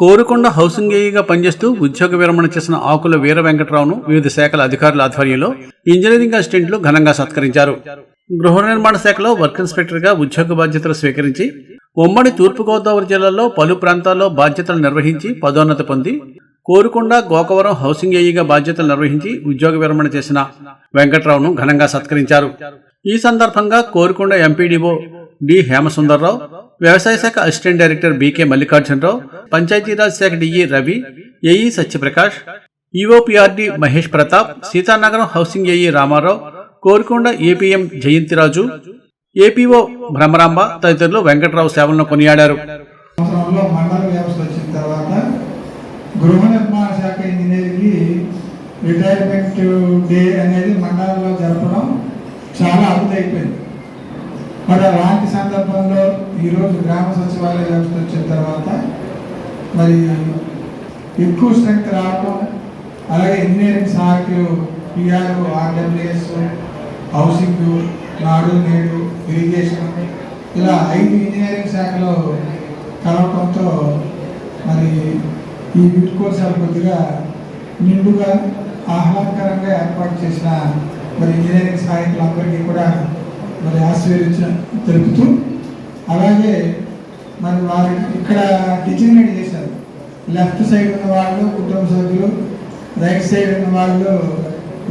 Korukonda housing ఏఈగా పనిచేస్తూ ఉద్యోగ విరమణ చేసిన ఆకుల వీర వెంకటరావును వివిధ శాఖల అధికారుల ఆధ్వర్యంలో ఇంజనీరింగ్ అసిస్టెంట్లు ఘనంగా సత్కరించారు. గృహ నిర్మాణ శాఖలో వర్క్ ఇన్స్పెక్టర్గా ఉద్యోగ బాధ్యతలు స్వీకరించి ఉమ్మడి తూర్పుగోదావరి జిల్లాలో పలు ప్రాంతాల్లో బాధ్యతలు నిర్వహించి పదోన్నతి పొంది కోరుకొండ గోకవరం హౌసింగ్ ఏఈగా బాధ్యతలు నిర్వహించి ఉద్యోగ విరమణ చేసిన వెంకట్రావును ఘనంగా సత్కరించారు. ఈ సందర్భంగా కోరుకొండ ఎంపీడీఓ డి హేమసుందర్రావు వ్యవసాయ శాఖ assistant director BK Mallikarjunarao Panchayatiraj శాఖ DE Ravi AE Satyaprakash EOPRD Mahesh Pratap Seethanagaram housing AE Ramarao Korukonda APM Jayanthiraju APO Bhramaramba తదితరులు వెంకట్రావు సేవలను కొనియాడారు. మండల వ్యవస్థ వచ్చిన తర్వాత గృహ నిర్మాణ శాఖ ఇంజనీర్కి రిటైర్మెంట్ డే అనేది మండలంలో జరపడం చాలా అద్భుతమైపోయింది మరి అలాంటి సందర్భంలో ఈరోజు గ్రామ సచివాలయ వ్యవస్థ వచ్చిన తర్వాత మరి ఎక్కువ స్ట్రెంగ్త్ రావడం అలాగే ఇంజనీరింగ్ సహాయకులు పిఆర్ఓ ఆర్డబ్ల్యూఎస్ హౌసింగ్ నాడు నేడు ఇరిగేషన్ ఇలా ఐదు ఇంజనీరింగ్ శాఖలో కలవటంతో మరి ఈ బిట్ కోర్సాలు కొద్దిగా నిండుగా ఆహ్లాదకరంగా ఏర్పాటు చేసిన మరి ఇంజనీరింగ్ సహాయకులందరికీ కూడా మరి ఆశీర్వించిన తెలుపుతూ అలాగే మరి వారి ఇక్కడ డిజిగ్నేట్ చేశారు. లెఫ్ట్ సైడ్ ఉన్న వాళ్ళు కుటుంబ సభ్యులు రైట్ సైడ్ ఉన్న వాళ్ళు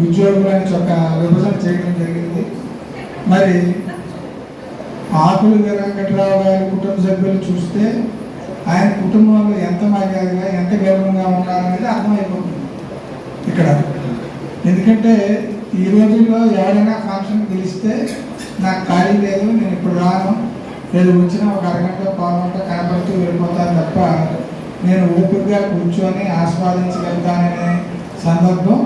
ఉద్యోగులు అని ఒక విభజన చేయడం జరిగింది. మరి ఆకులు వెంకట్రావు గారి కుటుంబ సభ్యులు చూస్తే ఆయన కుటుంబంలో ఎంత మర్యాదగా ఎంత గౌరవంగా ఉన్నారనేది అర్థమైపోతుంది ఇక్కడ. ఎందుకంటే ఈ రోజుల్లో ఎవరైనా ఫంక్షన్ పిలిస్తే నాకు ఖాళీ లేదు నేను ఇప్పుడు రాను. లేదు వచ్చిన ఒక అరగంట పావుగంట కనపడుతూ వెళ్ళిపోతాను తప్ప నేను ఓపికగా కూర్చొని ఆస్వాదించగలుగుతాననే సందర్భం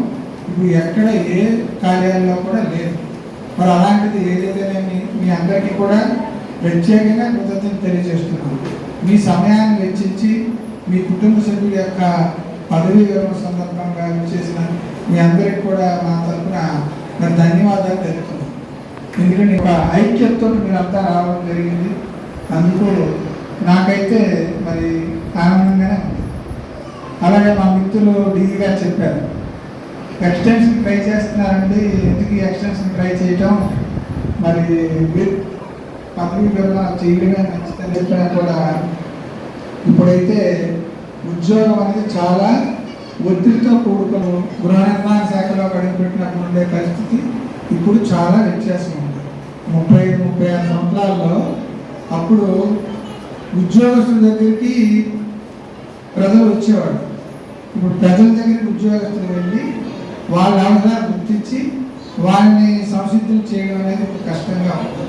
ఇప్పుడు ఎక్కడ ఏ కార్యాలయంలో కూడా లేదు. మరి అలాంటిది ఏదైతే మీ మీ అందరికీ కూడా ప్రత్యేకంగా కృతజ్ఞత తెలియజేస్తున్నాను. మీ సమయాన్ని వెచ్చించి మీ కుటుంబ సభ్యుల యొక్క పదవీ విరమణ సందర్భంగా చేసిన మీ అందరికి కూడా మా తరఫున మరి ధన్యవాదాలు తెలుపుతున్నాను. ఎందుకంటే ఒక ఐక్యతతో అంతా రావడం జరిగింది. అందుకు నాకైతే మరి ఆనందంగానే ఉంది. అలాగే మా మిత్రులు డీజీ గారు చెప్పారు ఎక్స్టెన్షన్ ట్రై చేస్తున్నారండి. ఎందుకు ఎక్స్టెన్షన్ ట్రై చేయటం? మరి పదవి విరమణ చేయడమే మంచిదని చెప్పినా కూడా ఇప్పుడైతే ఉద్యోగం అనేది చాలా ఒత్తిడితో కూడుకుని గృహ నిర్మాణ శాఖలో అడుగుపెట్టినప్పుడు ఉండే పరిస్థితి ఇప్పుడు చాలా వ్యత్యాసం ఉంది. ముప్పై ఐదు ముప్పై ఆరు సంవత్సరాల్లో అప్పుడు ఉద్యోగస్తుల దగ్గరికి ప్రజలు వచ్చేవాడు ఇప్పుడు ప్రజల దగ్గరికి ఉద్యోగస్తులు వెళ్ళి వాళ్ళ అవసరాలు గుర్తించి వాళ్ళని సంసిద్ధం చేయడం అనేది కష్టంగా ఉంటుంది.